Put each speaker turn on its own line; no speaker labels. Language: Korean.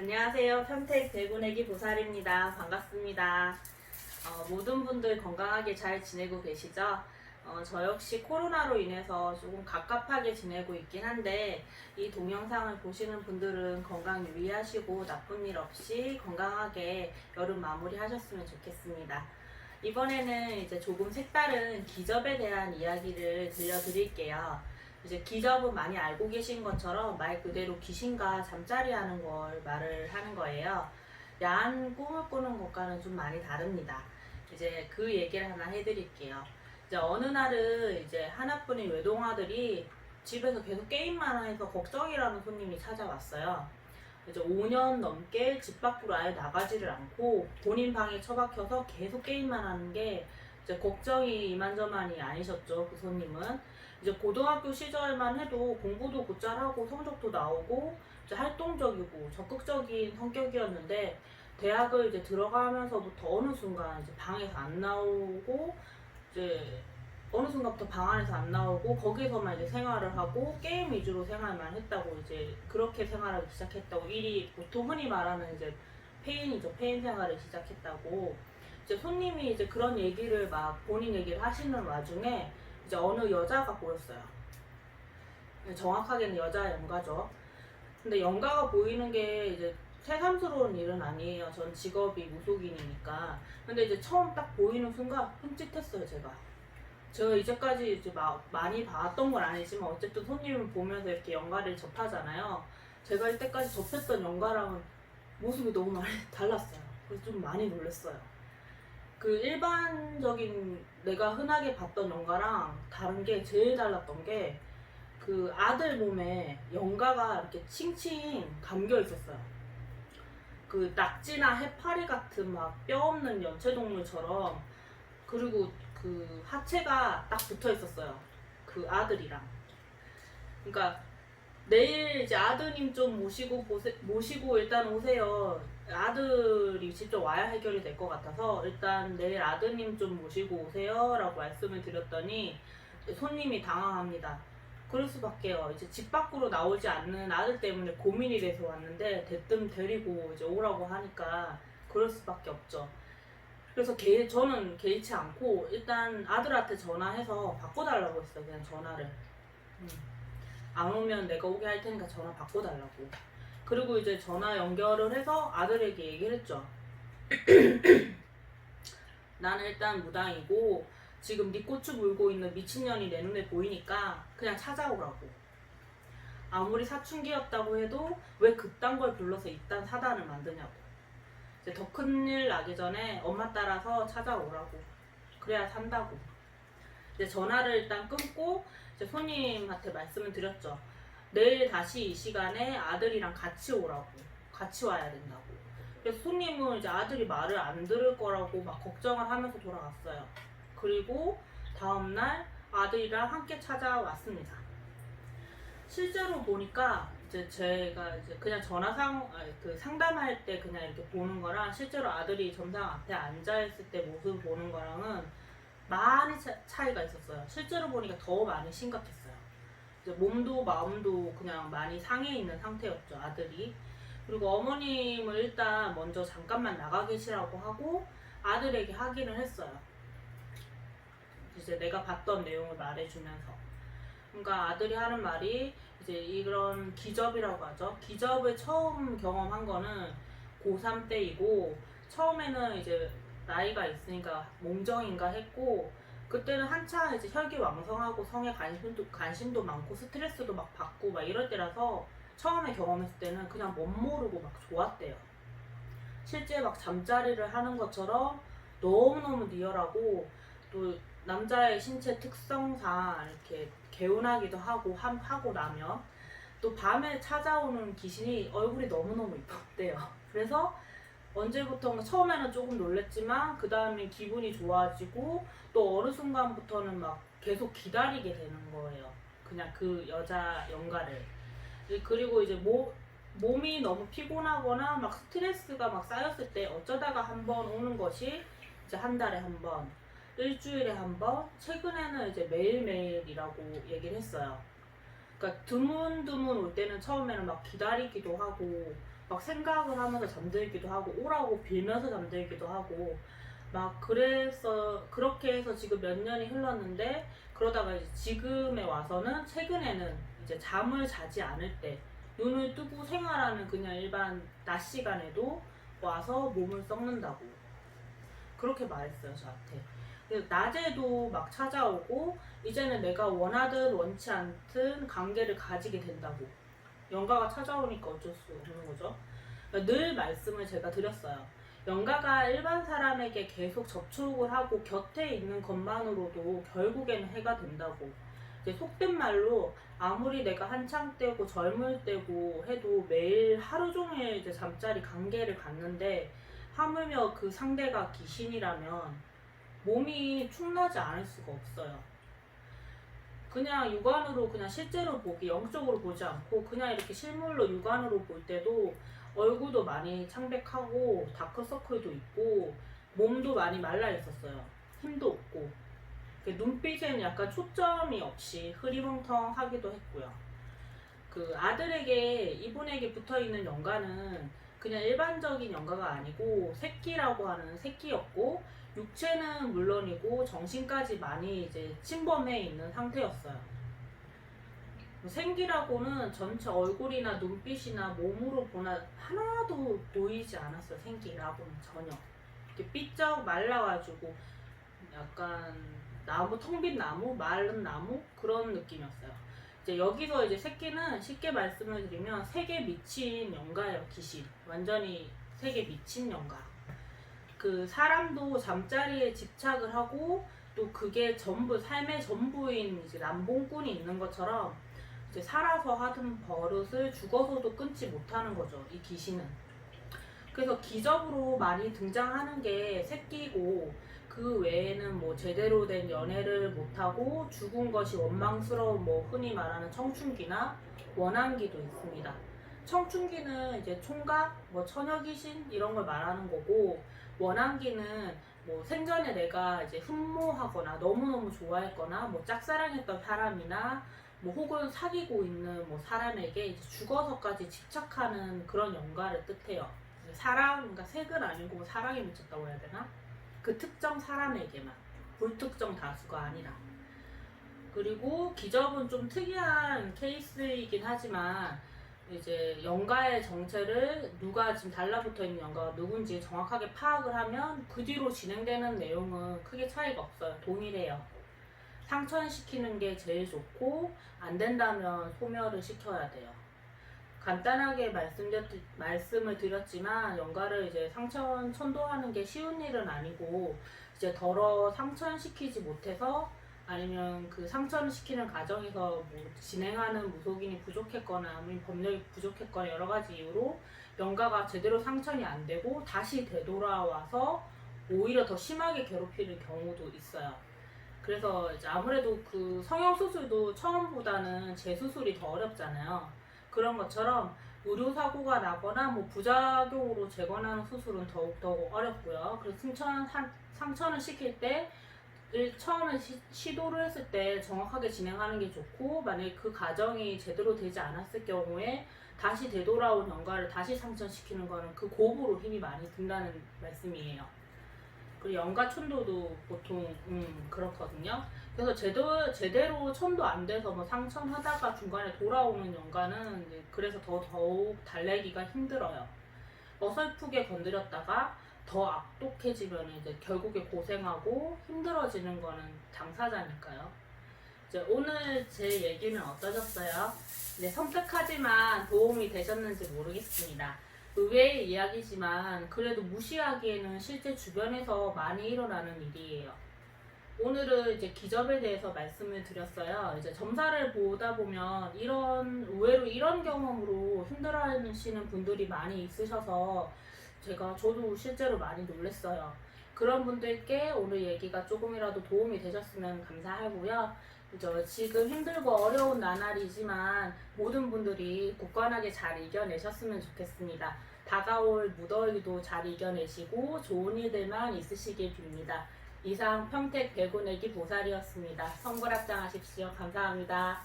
안녕하세요. 평택 대구내기 보살입니다. 반갑습니다. 어, 모든 분들 건강하게 잘 지내고 계시죠? 어, 저 역시 코로나로 인해서 조금 갑갑하게 지내고 있긴 한데 이 동영상을 보시는 분들은 건강 유의하시고 나쁜 일 없이 건강하게 여름 마무리 하셨으면 좋겠습니다. 이번에는 이제 조금 색다른 기접에 대한 이야기를 들려드릴게요. 이제 기접은 많이 알고 계신 것처럼 말 그대로 귀신과 잠자리 하는 걸 말을 하는 거예요. 야한 꿈을 꾸는 것과는 좀 많이 다릅니다. 이제 그 얘기를 하나 해드릴게요. 이제 어느 날은 이제 하나뿐인 외동아들이 집에서 계속 게임만 해서 걱정이라는 손님이 찾아왔어요. 이제 5년 넘게 집 밖으로 아예 나가지를 않고 본인 방에 처박혀서 계속 게임만 하는 게 이제 걱정이 이만저만이 아니셨죠. 그 손님은. 이제 고등학교 시절만 해도 공부도 곧잘 하고 성적도 나오고 이제 활동적이고 적극적인 성격이었는데 대학을 이제 들어가면서부터 어느 순간 이제 방에서 안 나오고 이제 어느 순간부터 방 안에서 안 나오고 거기서만 이제 생활을 하고 게임 위주로 생활만 했다고 이제 그렇게 생활하기 시작했다고 일이 보통 흔히 말하는 이제 페인이죠. 페인 생활을 시작했다고. 이제 손님이 이제 그런 얘기를 막 본인 얘기를 하시는 와중에 이제 어느 여자가 보였어요. 정확하게는 여자 연가죠. 근데 연가가 보이는 게 이제 새삼스러운 일은 아니에요. 전 직업이 무속인이니까. 근데 이제 처음 딱 보이는 순간 흠칫했어요, 제가. 제가 이제까지 이제 막 많이 봤던 건 아니지만 어쨌든 손님을 보면서 이렇게 연가를 접하잖아요. 제가 이때까지 접했던 연가랑은 모습이 너무 많이 달랐어요. 그래서 좀 많이 놀랐어요. 그 일반적인 내가 흔하게 봤던 연가랑 다른 게 제일 달랐던 게 그 아들 몸에 연가가 이렇게 칭칭 감겨 있었어요. 그 낙지나 해파리 같은 막 뼈 없는 연체동물처럼 그리고 그 하체가 딱 붙어 있었어요. 그 아들이랑. 그러니까 내일 이제 아드님 좀 모시고 보세, 모시고 일단 오세요. 아들이 직접 와야 해결이 될 것 같아서 일단 내일 아드님 좀 모시고 오세요라고 말씀을 드렸더니 손님이 당황합니다. 그럴 수밖에요. 이제 집 밖으로 나오지 않는 아들 때문에 고민이 돼서 왔는데 대뜸 데리고 이제 오라고 하니까 그럴 수밖에 없죠. 그래서 개, 저는 개의치 않고 일단 아들한테 전화해서 바꿔달라고 했어요. 그냥 전화를. 음. 안 오면 내가 오게 할 테니까 전화 바꿔달라고. 그리고 이제 전화 연결을 해서 아들에게 얘기를 했죠. 나는 일단 무당이고 지금 네 고추 물고 있는 미친년이 내 눈에 보이니까 그냥 찾아오라고. 아무리 사춘기였다고 해도 왜 그딴 걸 불러서 이딴 사단을 만드냐고. 이제 더 큰 일 나기 전에 엄마 따라서 찾아오라고. 그래야 산다고. 이제 전화를 일단 끊고 이제 손님한테 말씀을 드렸죠. 내일 다시 이 시간에 아들이랑 같이 오라고. 같이 와야 된다고. 그래서 손님은 이제 아들이 말을 안 들을 거라고 막 걱정을 하면서 돌아갔어요. 그리고 다음날 아들이랑 함께 찾아왔습니다. 실제로 보니까 이제 제가 이제 그냥 전화상 그 상담할 때 그냥 이렇게 보는 거랑 실제로 아들이 점상 앞에 앉아 있을 때 모습 보는 거랑은 많이 차, 차이가 있었어요. 실제로 보니까 더 많이 심각했어요. 이제 몸도 마음도 그냥 많이 상해 있는 상태였죠 아들이. 그리고 어머님을 일단 먼저 잠깐만 나가 계시라고 하고 아들에게 확인을 했어요. 이제 내가 봤던 내용을 말해주면서. 그러니까 아들이 하는 말이 이제 이런 기접이라고 하죠. 기접을 처음 경험한 거는 고3 때이고 처음에는 이제 나이가 있으니까 몸정인가 했고 그때는 한창 이제 혈기왕성하고 성에 관심도 관심도 많고 스트레스도 막 받고 막 이럴 때라서 처음에 경험했을 때는 그냥 멋 모르고 막 좋았대요. 실제 막 잠자리를 하는 것처럼 너무너무 리얼하고 또 남자의 신체 특성상 이렇게 개운하기도 하고 함, 하고 나면 또 밤에 찾아오는 귀신이 얼굴이 너무너무 이뻤대요. 그래서 언제부턴가 처음에는 조금 놀랬지만 그 다음에 기분이 좋아지고 또 어느 순간부터는 막 계속 기다리게 되는 거예요. 그냥 그 여자 연가를. 그리고 이제 모, 몸이 너무 피곤하거나 막 스트레스가 막 쌓였을 때 어쩌다가 한 번 오는 것이 이제 한 달에 한 번, 일주일에 한 번, 최근에는 이제 매일매일이라고 얘기를 했어요. 그러니까 드문드문 올 때는 처음에는 막 기다리기도 하고 막 생각을 하면서 잠들기도 하고 오라고 빌면서 잠들기도 하고 막 그래서 그렇게 해서 지금 몇 년이 흘렀는데 그러다가 이제 지금에 와서는 최근에는 이제 잠을 자지 않을 때 눈을 뜨고 생활하는 그냥 일반 낮 시간에도 와서 몸을 썩는다고 그렇게 말했어요 저한테. 그래서 낮에도 막 찾아오고 이제는 내가 원하든 원치 않든 관계를 가지게 된다고 영가가 찾아오니까 어쩔 수 없는 거죠. 그러니까 늘 말씀을 제가 드렸어요. 영가가 일반 사람에게 계속 접촉을 하고 곁에 있는 것만으로도 결국에는 해가 된다고. 이제 속된 말로 아무리 내가 한창 때고 젊을 때고 해도 매일 하루 종일 이제 잠자리 관계를 갖는데 하물며 그 상대가 귀신이라면 몸이 축나지 않을 수가 없어요. 그냥 육안으로 그냥 실제로 보기 영적으로 보지 않고 그냥 이렇게 실물로 육안으로 볼 때도 얼굴도 많이 창백하고 다크서클도 있고 몸도 많이 말라 있었어요. 힘도 없고 그 눈빛에는 약간 초점이 없이 흐리멍텅하기도 했고요. 그 아들에게 이분에게 붙어 있는 연가는 그냥 일반적인 연가가 아니고 새끼라고 하는 새끼였고 육체는 물론이고 정신까지 많이 이제 침범해 있는 상태였어요. 생기라고는 전체 얼굴이나 눈빛이나 몸으로 보나 하나도 보이지 않았어요. 생기라고는 전혀. 이렇게 삐쩍 말라가지고 약간 나무 텅 빈 나무, 마른 나무 그런 느낌이었어요. 이제 여기서 이제 새끼는 쉽게 말씀을 드리면 색에 미친 영가예요. 귀신. 완전히 색에 미친 영가. 그 사람도 잠자리에 집착을 하고 또 그게 전부 삶의 전부인 이제 남봉꾼이 있는 것처럼 이제 살아서 하던 버릇을 죽어서도 끊지 못하는 거죠. 이 귀신은. 그래서 기적으로 많이 등장하는 게 새끼고 그 외에는 뭐 제대로 된 연애를 못하고 죽은 것이 원망스러운 뭐 흔히 말하는 청춘기나 원한기도 있습니다. 청춘기는 이제 총각, 뭐 처녀 귀신 이런 걸 말하는 거고 원한기는 뭐 생전에 내가 이제 흠모하거나 너무너무 좋아했거나 뭐 짝사랑했던 사람이나 뭐 혹은 사귀고 있는 뭐 사람에게 죽어서까지 집착하는 그런 연가를 뜻해요. 사랑, 그러니까 색은 아니고 사랑에 미쳤다고 해야 되나? 그 특정 사람에게만 불특정 다수가 아니라 그리고 기적은 좀 특이한 케이스이긴 하지만 이제 연가의 정체를 누가 지금 달라붙어 있는 연가가 누군지 정확하게 파악을 하면 그 뒤로 진행되는 내용은 크게 차이가 없어요. 동일해요. 상천시키는 게 제일 좋고 안 된다면 소멸을 시켜야 돼요. 간단하게 말씀드렸, 말씀을 드렸지만 연가를 이제 상천 천도하는 게 쉬운 일은 아니고 이제 덜어 상천시키지 못해서 아니면 그 상처를 시키는 과정에서 뭐 진행하는 무속인이 부족했거나 아니면 법력이 부족했거나 여러 가지 이유로 연가가 제대로 상천이 안 되고 다시 되돌아와서 오히려 더 심하게 괴롭히는 경우도 있어요. 그래서 이제 아무래도 그 성형 수술도 처음보다는 재수술이 더 어렵잖아요. 그런 것처럼 의료 사고가 나거나 뭐 부작용으로 재건하는 수술은 더욱 더욱 어렵고요. 그래서 승천 상- 상처를 시킬 때 일- 처음에 시, 시도를 했을 때 정확하게 진행하는 게 좋고 만약에 그 과정이 제대로 되지 않았을 경우에 다시 되돌아온 연가를 다시 상천시키는 거는 그 고부로 힘이 많이 든다는 말씀이에요. 그리고 연가 천도도 보통 음, 그렇거든요. 그래서 제대로, 제대로 천도 안 돼서 뭐 상천하다가 중간에 돌아오는 연가는 그래서 더 더욱 달래기가 힘들어요. 어설프게 건드렸다가 더 악독해지면 이제 결국에 고생하고 힘들어지는 거는 당사자니까요. 이제 오늘 제 얘기는 어떠셨어요? 네, 섬뜩하지만 도움이 되셨는지 모르겠습니다. 의외의 이야기지만 그래도 무시하기에는 실제 주변에서 많이 일어나는 일이에요. 오늘은 이제 기접에 대해서 말씀을 드렸어요. 이제 점사를 보다 보면 이런 의외로 이런 경험으로 힘들어하시는 분들이 많이 있으셔서 제가 저도 실제로 많이 놀랐어요. 그런 분들께 오늘 얘기가 조금이라도 도움이 되셨으면 감사하고요. 그죠? 지금 힘들고 어려운 나날이지만 모든 분들이 굳건하게 잘 이겨내셨으면 좋겠습니다. 다가올 무더위도 잘 이겨내시고 좋은 일들만 있으시길 빕니다. 이상 평택 배구내기 보살이었습니다. 성불합장하십시오. 감사합니다.